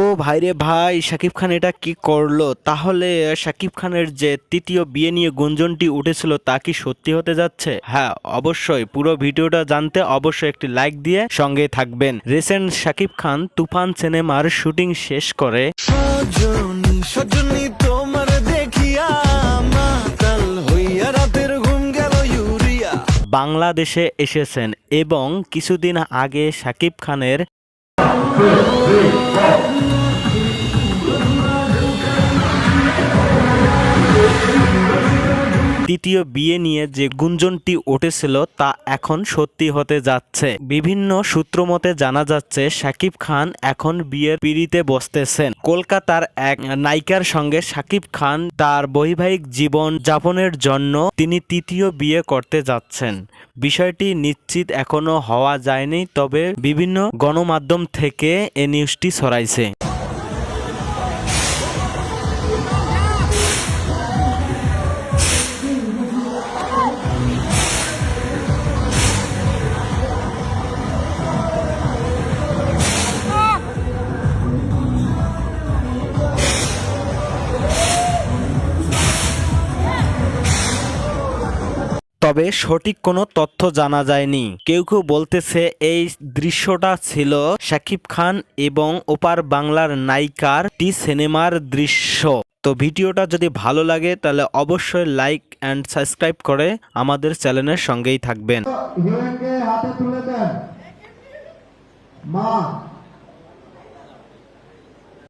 ও ভাইরে ভাই শাকিব খান এটা কি করল? তাহলে শাকিব খানের যে তৃতীয় বিয়ে নিয়ে গুঞ্জনটি উঠেছিল তা কি সত্যি হতে যাচ্ছে? হ্যাঁ অবশ্যই। পুরো ভিডিওটা জানতে অবশ্যই একটি লাইক দিয়ে সঙ্গে থাকবেন। রিসেন্ট শাকিব খান তুফান সিনেমার শুটিং শেষ করে। সজনী সজনী তোমার দেখিয়া মাতাল হইয়া রাতের ঘুম গেল ইউরিয়া। বাংলাদেশে এসেছেন এবং কিছুদিন আগে শাকিব খানের তৃতীয় বিয়ে নিয়ে যে গুঞ্জনটি উঠেছিল তা এখন সত্যি হতে যাচ্ছে। বিভিন্ন সূত্র মতে জানা যাচ্ছে, শাকিব খান এখন বিয়ের পিড়িতে বসতেছেন। কলকাতার এক নায়িকার সঙ্গে শাকিব খান তার বৈবাহিক জীবন যাপনের জন্য তিনি তৃতীয় বিয়ে করতে যাচ্ছেন। বিষয়টি নিশ্চিত এখনও হওয়া যায়নি, তবে বিভিন্ন গণমাধ্যম থেকে এ নিউজটি ছড়াইছে। তবে সঠিক কোনো তথ্য জানা যায়নি। কেউ কেউ বলতেছে, এই দৃশ্যটা ছিল শাকিব খান এবং ওপার বাংলার নায়িকার টি সিনেমার দৃশ্য। তো ভিডিওটা যদি ভালো লাগে, তাহলে অবশ্যই লাইক অ্যান্ড সাবস্ক্রাইব করে আমাদের চ্যানেলের সঙ্গেই থাকবেন। মা।